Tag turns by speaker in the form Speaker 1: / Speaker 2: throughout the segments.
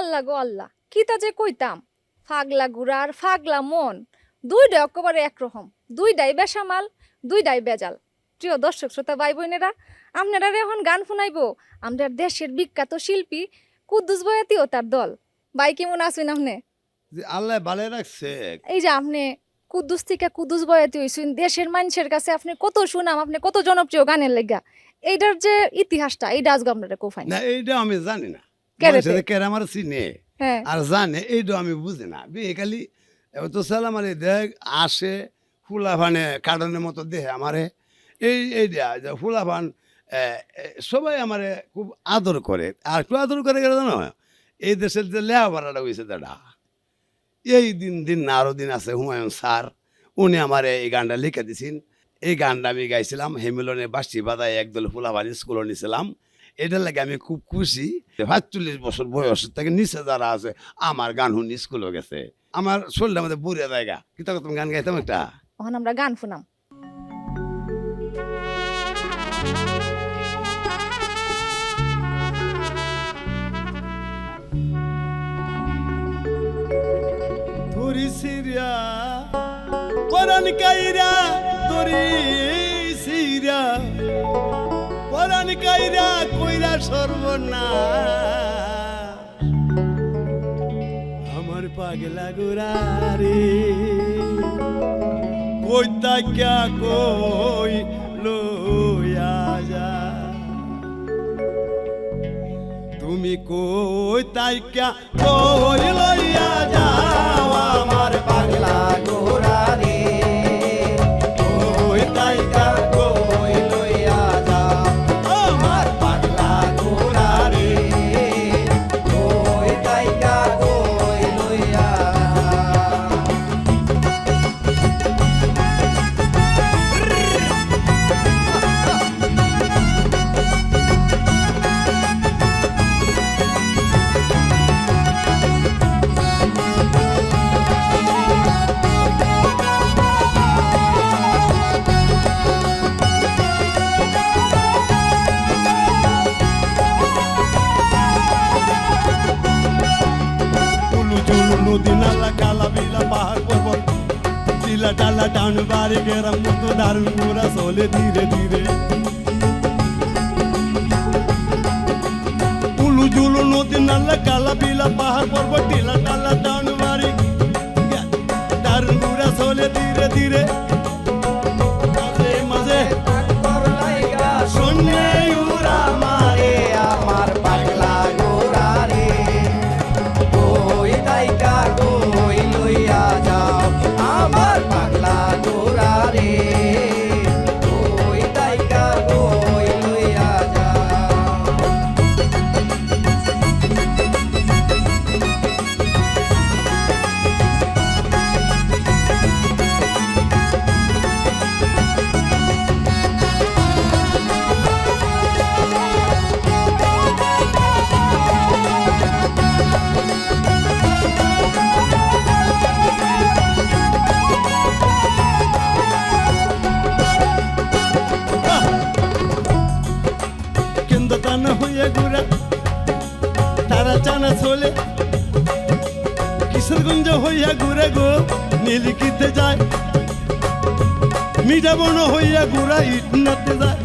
Speaker 1: আল্লাহ গো আল্লাহ কিতা যে কইতাম? ফাগলা গুড়ার ফাগলা মন দুইটা একেবারে একরকম দুইটাই বেসামাল দুইটাই বেজাল। প্রিয় দর্শক শ্রোতা ভাই বোনেরা আপনারা এখন গান শুনাইবো। আমাদের দেশের বিখ্যাত শিল্পী কুদ্দুস বয়াতি ও তার দল। ভাই কেমন আছেন আপনি?
Speaker 2: আল্লাহ ভালো রাখছে।
Speaker 1: এই যে আপনি কুদ্দুস থেকে কুদ্দুস বয়াতি হইছেন দেশের মানুষের কাছে আপনি কত সুনাম আপনি কত জনপ্রিয় গানের লেগা। এইটার যে ইতিহাসটা এইটা আজকে আপনারা কোফাই
Speaker 2: না এইটা আমি জানি না। মানুষের আমার চিনে
Speaker 1: হ্যাঁ।
Speaker 2: আর জানে এইটা আমি বুঝি না। বিয়ে খালি তো সালাম আলী দেখ আসে ফুলাফানে কারণের মতো দেহে আমারে। এই এইটা যে ফুলাফান সবাই আমারে খুব আদর করে। আর একটু আদর করে গেলে জানো এই দেশের যে লেহাপাড়াটা হয়েছে দাদা এই দিন দিন না আরও দিন আছে হুমায়ুন স্যার উনি আমার এই গানটা লিখে দিছেন। এই গানটা আমি গাইছিলাম হেমিলনে বাসি বাদায় একদল ফুলাবান স্কুলে নিয়েছিলাম এটার লাগে আমি খুব খুশি সাতচল্লিশ বছর বয়স থেকে নিচে যারা আছে আমার গান শুনি স্কুলে গেছে। আমার শরীরটা আমাদের বুড়ে জায়গা কি তুমি গান গাইতাম একটা?
Speaker 1: তখন আমরা গান শুনাম।
Speaker 2: তোরি সিরিয়া পরান কাইরা তোরি সিরিয়া। পরান কাইরা, কইরা সর্বনা আমার পাগলা গোরারে কই তাকিয়া কই লইয়া যা। তুমি কই তাইকা কই লইয়া যাও, আমার পাগলা গোরা लीला डाला डान बारे गेरा तो दारुन पूरा सोले धीरे धीरे। उलू जुलू
Speaker 3: नोती नल्ला काला पीला पहाड़ पर बटीला डाला टाउन बारी। दारुन पूरा सोले धीरे
Speaker 2: धीरे। তান হইয়া ঘুরা, তারা চানা চলে। কিশোরগঞ্জ হইয়া ঘুরে গো, নীলকিতে যায়। মিঠাবন হইয়া ঘুরা, ইটনাতে যায়।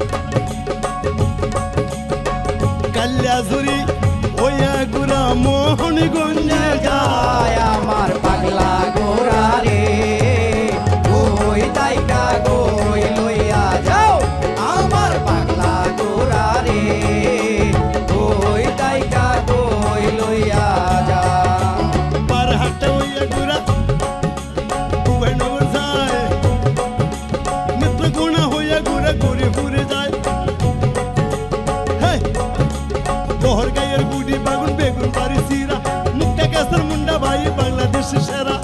Speaker 2: কাল্যাঝুরি হইয়া ঘুরা, মোহনগঞ্জে যায়।
Speaker 3: আমার পাগলা গোরা রে কই তাইকা কই
Speaker 2: মুন্ডা ভাই বাংলাদেশের সেরা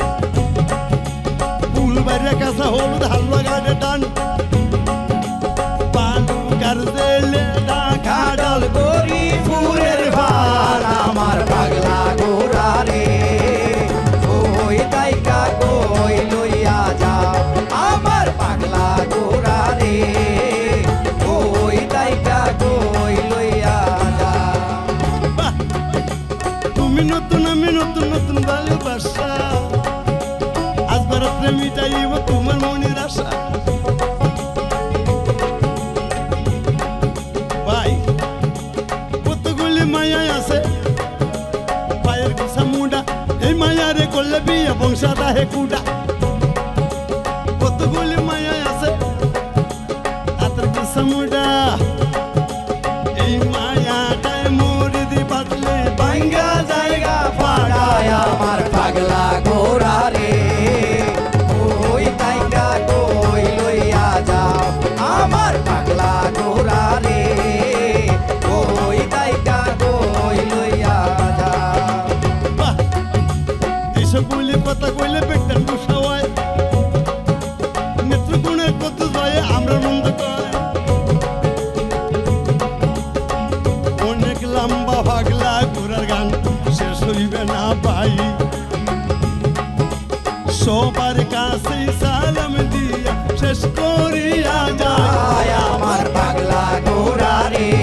Speaker 3: নতুন ভালোবাসা আজ রাত্রে মিটাইব তোমার মনের আশা। ভাই, কতগুলি মায়া আছে। পায়ের গোসা মুডা, এই মায়ারে করলে বিয়ে বংশাটা হে কুডা। কতগুলি মায়া আছে। হাতের গোসা মুডা। সবার কাছে সালাম দিয়া শেষ করিয়া যায়।
Speaker 2: আমার পাগলা গোরা রে।